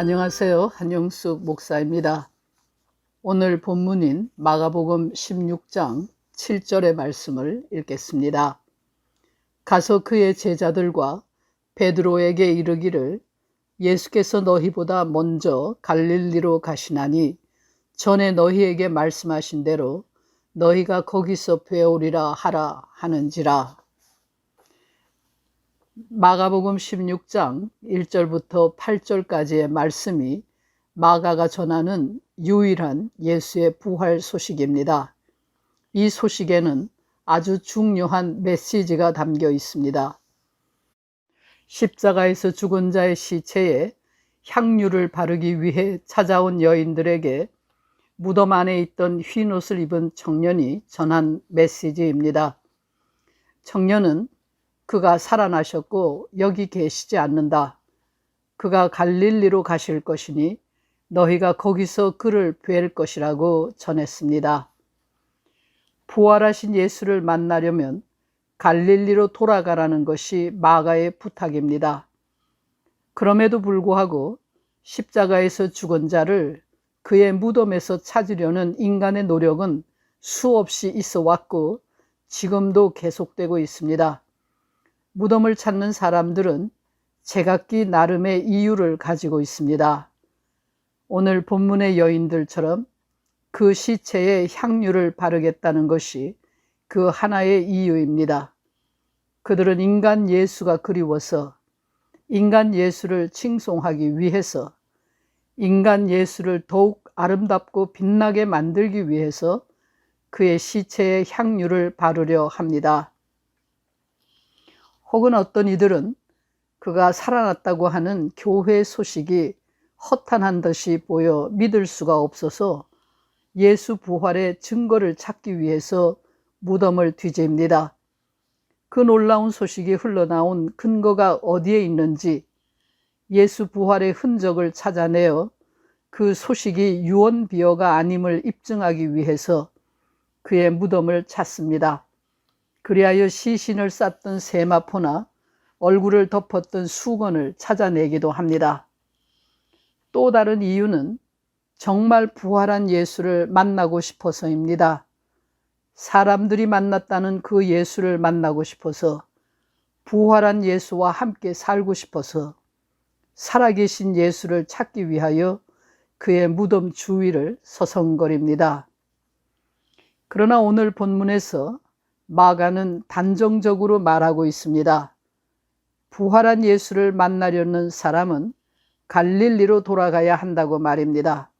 안녕하세요. 한영숙 목사입니다. 오늘 본문인 마가복음 16장 7절의 말씀을 읽겠습니다. 가서 그의 제자들과 베드로에게 이르기를 예수께서 너희보다 먼저 갈릴리로 가시나니 전에 너희에게 말씀하신 대로 너희가 거기서 배우리라 하라 하는지라. 마가복음 16장 1절부터 8절까지의 말씀이 마가가 전하는 유일한 예수의 부활 소식입니다. 이 소식에는 아주 중요한 메시지가 담겨 있습니다. 십자가에서 죽은 자의 시체에 향유를 바르기 위해 찾아온 여인들에게 무덤 안에 있던 흰 옷을 입은 청년이 전한 메시지입니다. 청년은 그가 살아나셨고 여기 계시지 않는다. 그가 갈릴리로 가실 것이니 너희가 거기서 그를 뵐 것이라고 전했습니다. 부활하신 예수를 만나려면 갈릴리로 돌아가라는 것이 마가의 부탁입니다. 그럼에도 불구하고 십자가에서 죽은 자를 그의 무덤에서 찾으려는 인간의 노력은 수없이 있어 왔고 지금도 계속되고 있습니다. 무덤을 찾는 사람들은 제각기 나름의 이유를 가지고 있습니다. 오늘 본문의 여인들처럼 그 시체에 향유를 바르겠다는 것이 그 하나의 이유입니다. 그들은 인간 예수가 그리워서 인간 예수를 칭송하기 위해서 인간 예수를 더욱 아름답고 빛나게 만들기 위해서 그의 시체에 향유를 바르려 합니다. 혹은 어떤 이들은 그가 살아났다고 하는 교회 소식이 허탄한 듯이 보여 믿을 수가 없어서 예수 부활의 증거를 찾기 위해서 무덤을 뒤집니다. 그 놀라운 소식이 흘러나온 근거가 어디에 있는지 예수 부활의 흔적을 찾아내어 그 소식이 유언비어가 아님을 입증하기 위해서 그의 무덤을 찾습니다. 그리하여 시신을 쌌던 세마포나 얼굴을 덮었던 수건을 찾아내기도 합니다. 또 다른 이유는 정말 부활한 예수를 만나고 싶어서입니다. 사람들이 만났다는 그 예수를 만나고 싶어서 부활한 예수와 함께 살고 싶어서 살아계신 예수를 찾기 위하여 그의 무덤 주위를 서성거립니다. 그러나 오늘 본문에서 마가는 단정적으로 말하고 있습니다. 부활한 예수를 만나려는 사람은 갈릴리로 돌아가야 한다고 말입니다.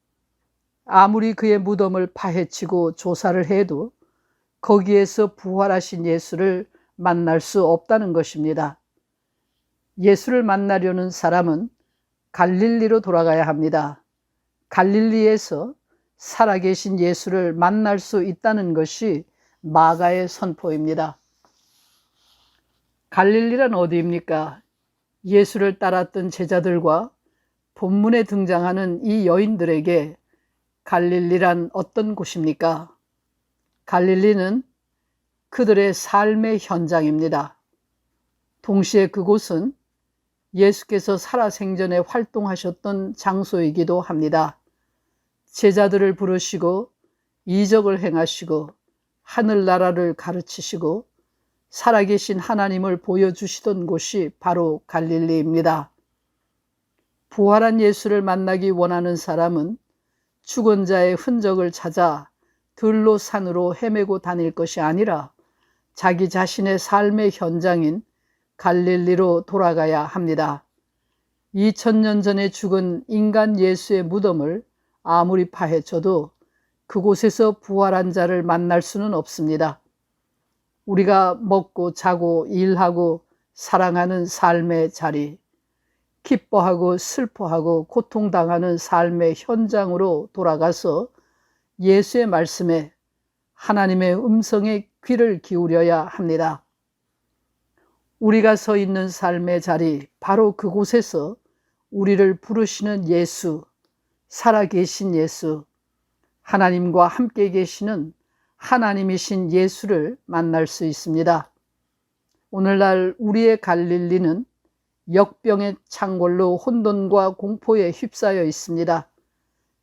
아무리 그의 무덤을 파헤치고 조사를 해도 거기에서 부활하신 예수를 만날 수 없다는 것입니다. 예수를 만나려는 사람은 갈릴리로 돌아가야 합니다. 갈릴리에서 살아계신 예수를 만날 수 있다는 것이 마가의 선포입니다. 갈릴리란 어디입니까? 예수를 따랐던 제자들과 본문에 등장하는 이 여인들에게 갈릴리란 어떤 곳입니까? 갈릴리는 그들의 삶의 현장입니다. 동시에 그곳은 예수께서 살아생전에 활동하셨던 장소이기도 합니다. 제자들을 부르시고 이적을 행하시고 하늘나라를 가르치시고 살아계신 하나님을 보여주시던 곳이 바로 갈릴리입니다. 부활한 예수를 만나기 원하는 사람은 죽은 자의 흔적을 찾아 들로 산으로 헤매고 다닐 것이 아니라 자기 자신의 삶의 현장인 갈릴리로 돌아가야 합니다. 2000년 전에 죽은 인간 예수의 무덤을 아무리 파헤쳐도 그곳에서 부활한 자를 만날 수는 없습니다. 우리가 먹고 자고 일하고 사랑하는 삶의 자리, 기뻐하고 슬퍼하고 고통당하는 삶의 현장으로 돌아가서 예수의 말씀에 하나님의 음성에 귀를 기울여야 합니다. 우리가 서 있는 삶의 자리, 바로 그곳에서 우리를 부르시는 예수, 살아계신 예수, 하나님과 함께 계시는 하나님이신 예수를 만날 수 있습니다. 오늘날 우리의 갈릴리는 역병의 창궐로 혼돈과 공포에 휩싸여 있습니다.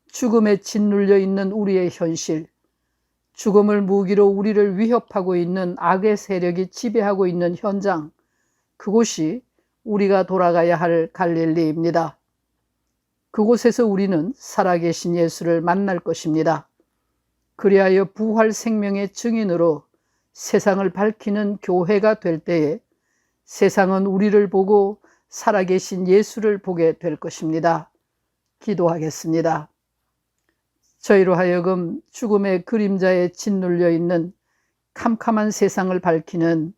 죽음에 짓눌려 있는 우리의 현실, 죽음을 무기로 우리를 위협하고 있는 악의 세력이 지배하고 있는 현장, 그곳이 우리가 돌아가야 할 갈릴리입니다. 그곳에서 우리는 살아계신 예수를 만날 것입니다. 그리하여 부활 생명의 증인으로 세상을 밝히는 교회가 될 때에 세상은 우리를 보고 살아계신 예수를 보게 될 것입니다. 기도하겠습니다. 저희로 하여금 죽음의 그림자에 짓눌려 있는 캄캄한 세상을 밝히는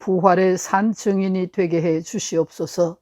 부활의 산 증인이 되게 해 주시옵소서